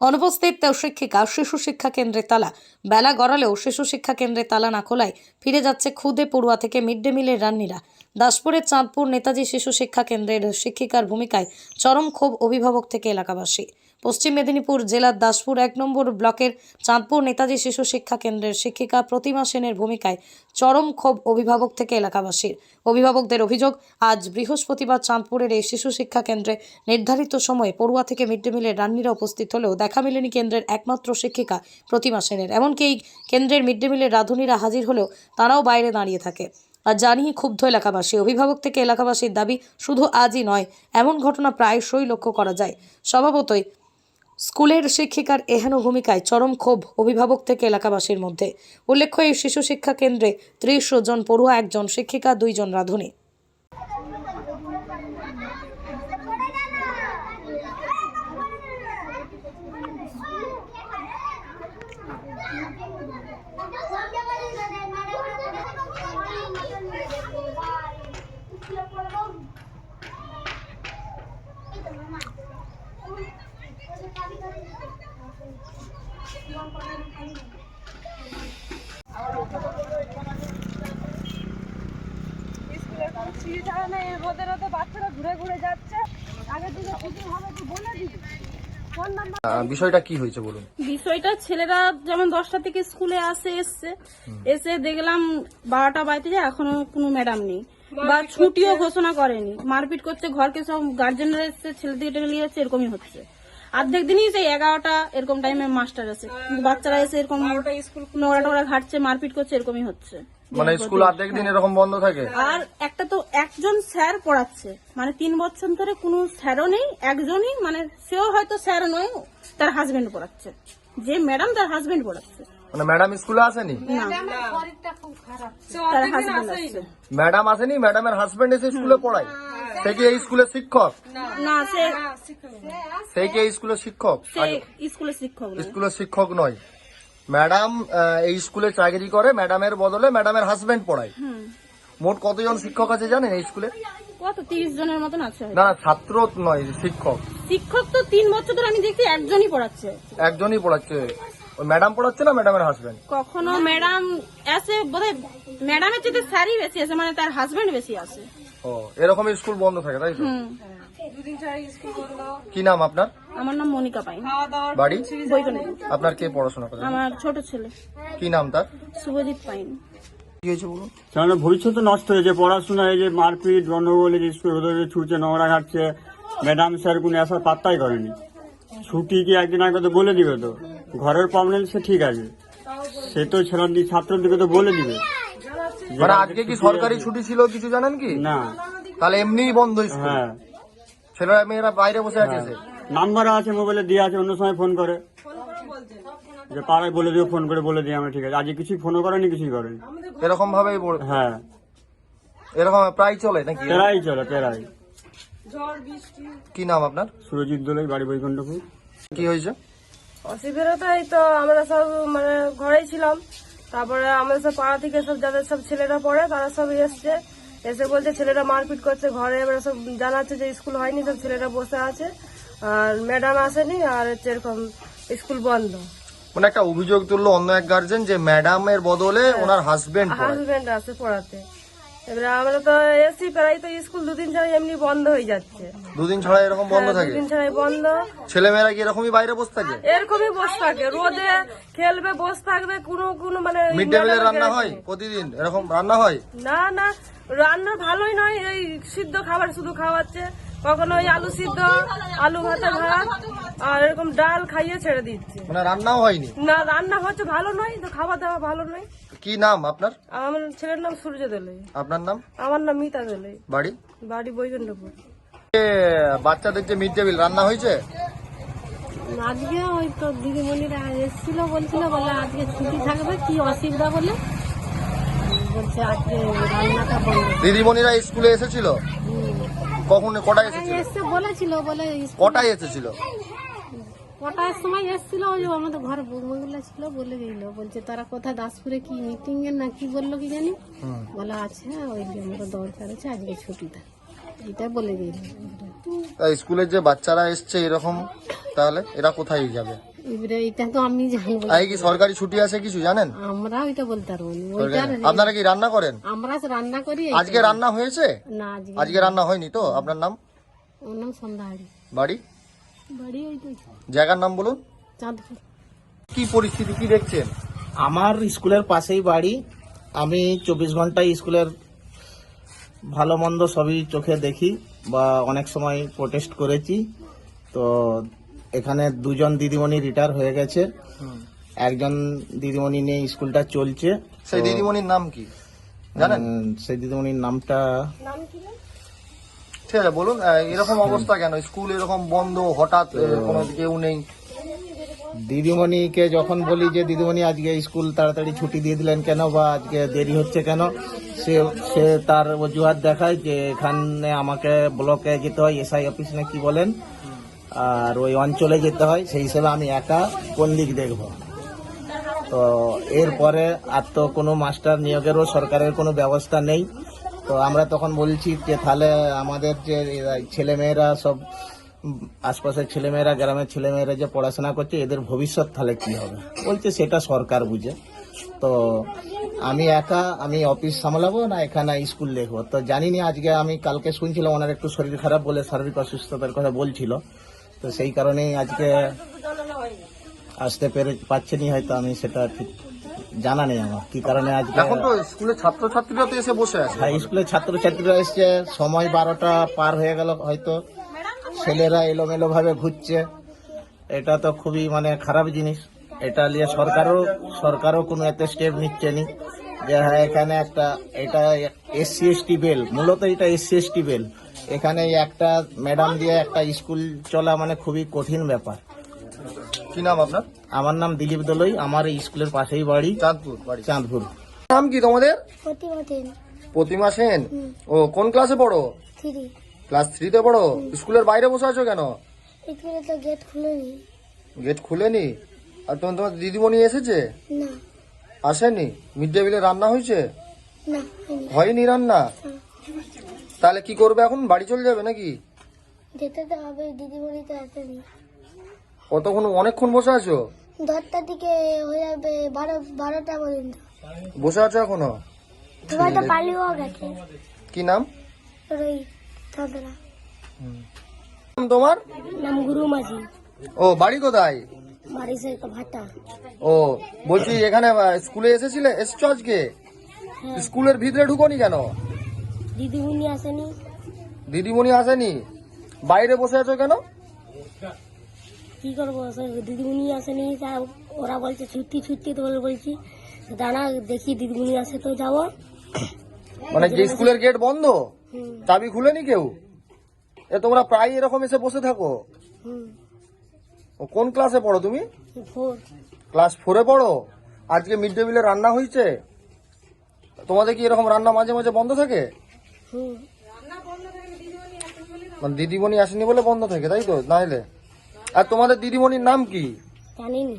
অনুপস্থিত শিক্ষিকা, শিশু শিক্ষা কেন্দ্রে তালা। বেলা গড়ালেও শিশু শিক্ষা কেন্দ্রে তালা না খোলায় ফিরে যাচ্ছে খুদে পড়ুয়া থেকে মিড ডে মিলের রান্নিরা। দাসপুরের চাঁদপুর নেতাজি শিশু শিক্ষা কেন্দ্রের শিক্ষিকার ভূমিকায় চরম ক্ষোভ অভিভাবক থেকে এলাকাবাসী। পশ্চিম মেদিনীপুর জেলার দাসপুর এক নম্বর ব্লকের চাঁদপুর নেতাজি শিশু শিক্ষা কেন্দ্রের শিক্ষিকা প্রতিমা সেনের ভূমিকায় চরম ক্ষোভ অভিভাবক থেকে এলাকাবাসীর। অভিভাবকদের অভিযোগ, আজ বৃহস্পতিবার চাঁদপুরের এই শিশু শিক্ষা কেন্দ্রে নির্ধারিত সময়ে পড়ুয়া থেকে মিড ডে মিলের রান্নিরা উপস্থিত হলেও দেখা মেলেনি কেন্দ্রের একমাত্র শিক্ষিকা প্রতিমা সেনের। এমনকি এই কেন্দ্রের মিড ডে মিলের রাঁধুনিরা হাজির হলেও তারাও বাইরে দাঁড়িয়ে থাকে। আর জানিয়ে ক্ষুব্ধ এলাকাবাসী, অভিভাবক থেকে এলাকাবাসীর দাবি, শুধু আজই নয়, এমন ঘটনা প্রায়শই লক্ষ্য করা যায়। স্বভাবতই স্কুলের শিক্ষিকার এহেন ভূমিকায় চরম ক্ষোভ অভিভাবক থেকে এলাকাবাসীর মধ্যে। উল্লেখ্য, এই শিশু শিক্ষা কেন্দ্রে ত্রিশ জন পড়ুয়া, একজন শিক্ষিকা, দুইজন রাঁধুনি স্কুলের কোনো সুবিধা নেই রোদে রোদে বাচ্চারা ঘুরে ঘুরে যাচ্ছে। আগে থেকে ছুটি হবে তো বলে দিবি? ফোন নাম্বার আহ, বিষয়টা কি হয়েছে বলুন? বিষয়টা ছেলেরা যেমন দশটা থেকে স্কুলে আসে এসছে। এসে দেখলাম বারোটা বাড়িতে যায় এখনও কোনো ম্যাডাম নেই। বা ছুটিও ঘোষণা করেনি। মারপিট করছে ঘরকে সব গার্জেনরা এসছে ছেলে দিকে নিয়ে যাচ্ছে এরকমই হচ্ছে। অর্ধেক দিনই সেই এগারোটা এরকম টাইমে মাস্টার আছে। বাচ্চারা এসে এরকম নোংরা টোংরা ঘাটছে মারপিট করছে এরকমই হচ্ছে। মানে স্কুল অর্ধেক দিন এরকম বন্ধ থাকে? আর একটা তো একজন স্যার পড়াচ্ছে। মানে তিন বছর ধরে কোনো স্যারও নেই একজনই মানে সেও হয়তো স্যার নয় তার হাজবেন্ড পড়াচ্ছে। যে ম্যাডাম তার হাজবেন্ড পড়াচ্ছে। মানে ম্যাডাম স্কুলে আসেনি? ম্যাডাম আসেনি ম্যাডামের হাজবেন্ড এসে স্কুলে পড়ায়? সে কি এই স্কুলের শিক্ষক? না সে সে কি এই স্কুলের শিক্ষক? সে স্কুলের শিক্ষক স্কুলের শিক্ষক নয়। ম্যাডাম এই স্কুলে চাকরি করে ম্যাডামের বদলে ম্যাডামের হাজবেন্ড পড়ায়। মোট কতজন শিক্ষক আছে জানেন এই স্কুলে? কত? তিরিশ জনের মতন আছে না ছাত্র নয় শিক্ষক। শিক্ষক তো তিন বছর ধরে আমি দেখছি একজনই পড়াচ্ছে। একজনই পড়াচ্ছে। ওই ম্যাডাম পড়াচ্ছে না ম্যাডামের হাজবেন্ড কখনো ম্যাডাম আসে বোধহয় ম্যাডামের চেয়ে স্যারই বেশি আছে মানে তার হাজবেন্ড বেশি আছে। ও এরকমই স্কুল বন্ধ থাকে তাই তো? কি নাম আপনার? আমার নাম মনিকা পাইন। বাড়ি? আপনার কে পড়াশোনা করে আমার ছোট ছেলে। কি নাম তার? শুভজিৎ পাইন। কেন ভবিষ্যৎ নষ্ট হয়েছে পড়াশোনা এই যে মারপিট গন্ডগোল স্কুল ভেতরে ছুটছে নোংরা ঘাটছে ম্যাডাম স্যার কোনো আসার পাত্তাই করেনি। ছুটি কি একদিন আগে তো বলে দিবে তো? ঘরের প্রবলেম সে ঠিক আছে। সে তো ছেলের দিকে ছাত্রের দিকে তো বলে দিবে। মানে আজকে কি সরকারি ছুটি ছিল কিছু জানেন কি? না। তাহলে এমনিই বন্ধ স্কুল। হ্যাঁ। ছেলেরা মেয়েরা বাইরে বসে আছে। এসে। নাম্বার আছে মোবাইলে দিয়ে আছে অন্য সময় ফোন করে। যে পাড়ায় বলে দিও ফোন করে বলে দিই আমরা ঠিক আছে। আজকে কিছুই ফোনও করেনি কিছুই করেনি। এরকম ভাবে হ্যাঁ। এরকম প্রায় চলে নাকি? প্রায় চলে প্রায়। কি নাম আপনার? সুরজিৎ দোলাই বাড়ি বৈকুণ্ঠপুর। কি হয়েছে? অসুবিধাটা এই তো আমরা সব মানে ঘরেই ছিলাম। তারপরে আমাদের সব পাড়া থেকে সব যাদের সব ছেলেরা পড়ে তারা সব এসছে। এসে বলছে ছেলেরা মারপিট করছে ঘরে। এবার সব জানাচ্ছে যে স্কুল হয়নি সব ছেলেরা বসে আছে। আর ম্যাডাম আসেনি আর হচ্ছে এরকম স্কুল বন্ধ। মানে একটা অভিযোগ তুললো অন্য এক গার্জেন যে ম্যাডামের বদলে ওনার হাজবেন্ড হাজবেন্ড আছে পড়াতে। এবারে আমরা তো এসি প্রায় তো স্কুল দুদিন ছাড়া এমনি বন্ধ হয়ে যাচ্ছে। দুদিন ছাড়া এরকম বন্ধ থাকে? দুদিন ছাড়াই বন্ধ। ছেলেমেয়েরা কি এরকমই বাইরে বসে থাকে? এরকমই বসে থাকে। রোদে খেলবে বসে থাকবে কোনো কোনো মানে মিড ডে মিলে রান্না হয় প্রতিদিন? এরকম রান্না হয়? না না রান্না ভালোই নয় এই সিদ্ধ খাবার শুধু খাওয়াচ্ছে। কখনো ওই আলু সিদ্ধ আলু ভাতে ভাত আর এরকম ডাল খাইয়ে ছেড়ে দিচ্ছে। মানে রান্নাও হয়নি? না রান্না হচ্ছে ভালো নয় তো খাওয়া দাওয়া ভালো নয়। কি নাম আপনার? আমার ছেলের নাম সূর্য দোলে আপনার নাম? আমার নাম মিতা দোলে বাড়ি? বাড়ি বৈকুণ্ঠপুর। বাচ্চাদের যে মিড ডে মিল রান্না হয়েছে? আজকে ওই তো দিদিমণিরা এসেছিল বলছিল বলে আজকে ছুটি থাকবে কি অসুবিধা বলে? বলছে আজকে রান্নাটা বন্ধ। দিদিমণিরা স্কুলে এসেছিল? কখন কটায় এসেছিল? এসছে বলেছিল বলে কটায় এসেছিল? কটার সময় এসেছিল ওই যে আমাদের ঘরে বৌমাগুলো ছিল বলে গেল বলছে তারা কোথায় দাসপুরে কি মিটিং এর না কি বলল কি জানি? বলা আছে ওই যে আমরা দরকার আছে আজকে ছুটি থাক এটা বলে দিল। তা স্কুলের যে বাচ্চারা এসছে এরকম তাহলে এরা কোথায় যাবে? এবারে এটা তো আমি জানব আগে কি সরকারি ছুটি আছে কিছু জানেন? আমরা ওইটা বলতে পারব না। সরকারি? আপনারা কি রান্না করেন? আমরা রান্না করি। আজকে রান্না হয়েছে? না আজকে আজকে রান্না হয়নি তো? আপনার নাম? ওর নাম সন্ধ্যাহারি বাড়ি? বাড়ি ওই তো। জায়গার নাম বলুন। চাঁদপুর। কি পরিস্থিতি কি দেখছেন? আমার স্কুলের পাশেই বাড়ি। আমি চব্বিশ ঘন্টায় স্কুলের ভালো মন্দ সবই চোখে দেখি বা অনেক সময় প্রোটেস্ট করেছি। তো এখানে দুজন দিদিমণি রিটায়ার হয়ে গেছে। একজন দিদিমণি নিয়ে স্কুলটা চলছে। সেই দিদিমণির নাম কি? জানেন? সেই দিদিমণির নামটা ঠিক আছে বলুন এরকম অবস্থা কেন? স্কুল এরকম বন্ধ হঠাৎ কোনো কেউ নেই? দিদিমণিকে যখন বলি যে দিদিমণি আজকে স্কুল তাড়াতাড়ি ছুটি দিয়ে দিলেন কেন বা আজকে দেরি হচ্ছে কেন? সে সে তার অজুহাত দেখায় যে এখানে আমাকে ব্লকে যেতে হয় এসআই অফিস না কি বলেন? আর ওই অঞ্চলে যেতে হয়, সেই হিসেবে আমি একা কোন দিক দেখব। তো এরপরে আর তো কোনো মাস্টার নিয়োগেরও সরকারের কোনো ব্যবস্থা নেই। তো আমরা তখন বলছি যে, তাহলে আমাদের যে ছেলেমেয়েরা সব, আশপাশের ছেলেমেয়েরা, গ্রামের ছেলেমেয়েরা যে পড়াশোনা করছে, এদের ভবিষ্যৎ তাহলে কি হবে? বলছে সেটা সরকার বুঝে। তো আমি একা, আমি অফিস সামলাবো না এখানে স্কুল দেখব? তো জানিনি, আজকে আমি কালকে শুনছিলাম, ওনার একটু শরীর খারাপ বলে শারীরিক অসুস্থতার কথা বলছিল। তো সেই কারণেই আজকে আসতে পেরে পাচ্ছেনি হয়তো আমি সেটা ঠিক জানা নেই আমার। কি কারণে আজকে এখন তো স্কুলের ছাত্রছাত্রীরা তো এসে বসে আছে। হাই স্কুলের ছাত্রছাত্রীরা এসছে সময় বারোটা পার হয়ে গেল হয়তো। ছেলেরা এলোমেলো ভাবে ঘুরছে। এটা তো খুবই মানে খারাপ জিনিস। এটা নিয়ে সরকারও সরকারও কোনো এতে স্টেপ নিচ্ছে নি যে হ্যাঁ এখানে একটা এটা এসসি এসটি বেল মূলত এটা এসসি এসটি বেল। এখানে এই একটা ম্যাডাম দিয়ে একটা স্কুল চলা মানে খুবই কঠিন ব্যাপার। কি নাম আপনার? আমার নাম দিলীপ দলই আমার এই স্কুলের পাশেই বাড়ি চাঁদপুর বাড়ি। চাঁদপুর। নাম কি তোমাদের? প্রতিমা সেন। ও কোন ক্লাসে পড়ো? থ্রি। ক্লাস থ্রিতে পড়ো? স্কুলের বাইরে বসে আছো কেন? স্কুলে তো গেট খুলেনি। গেট খুলেনি? আর তোমার তোমার দিদিমণি এসেছে? না। আসেনি? মিড ডে মিলে রান্না হয়েছে? না হয়নি। রান্না? তাহলে কি করবে এখন? বাড়ি চলে যাবে নাকি? যেতে তো হবে দিদিমণি তো আসেনি। কতক্ষণ অনেকক্ষণ বসে আছো? দশটার দিকে হয়ে যাবে বারো বারোটা পর্যন্ত। বসে আছো এখনও? তোমার তো পালিয়েও গেছে। কি নাম? রোহিত চন্দ্রা তোমার? নাম গুরু মাঝি। ও বাড়ি কোথায়? বাড়ি সে ভাটা ও বলছি এখানে স্কুলে এসেছিলে? এসছো আজকে? স্কুলের ভিতরে ঢুকোনি কেন? দিদিমণি আসেনি। দিদিমণি আসেনি? বাইরে বসে আছো কেন? কি করব? দিদিমণি আসেনি তা ওরা বলছে ছুটি ছুটি তো বলছি। দাঁড়া দেখি দিদিমণি আসে তো যাব। মানে যে স্কুলের গেট বন্ধ? চাবি খুলেনি কেউ? এ তোমরা প্রায় এরকম এসে বসে থাকো। ও কোন ক্লাসে পড়ো তুমি? ক্লাস ফোরে পড়ো? আজকে মিড ডে মিলে রান্না হয়েছে? তোমাদের কি এরকম রান্না মাঝে মাঝে বন্ধ থাকে? মানে দিদিমণি আসেনি বলে বন্ধ থাকে, তাই তো? নাহলে? আর তোমাদের দিদিমণির নাম কি? জানিনি।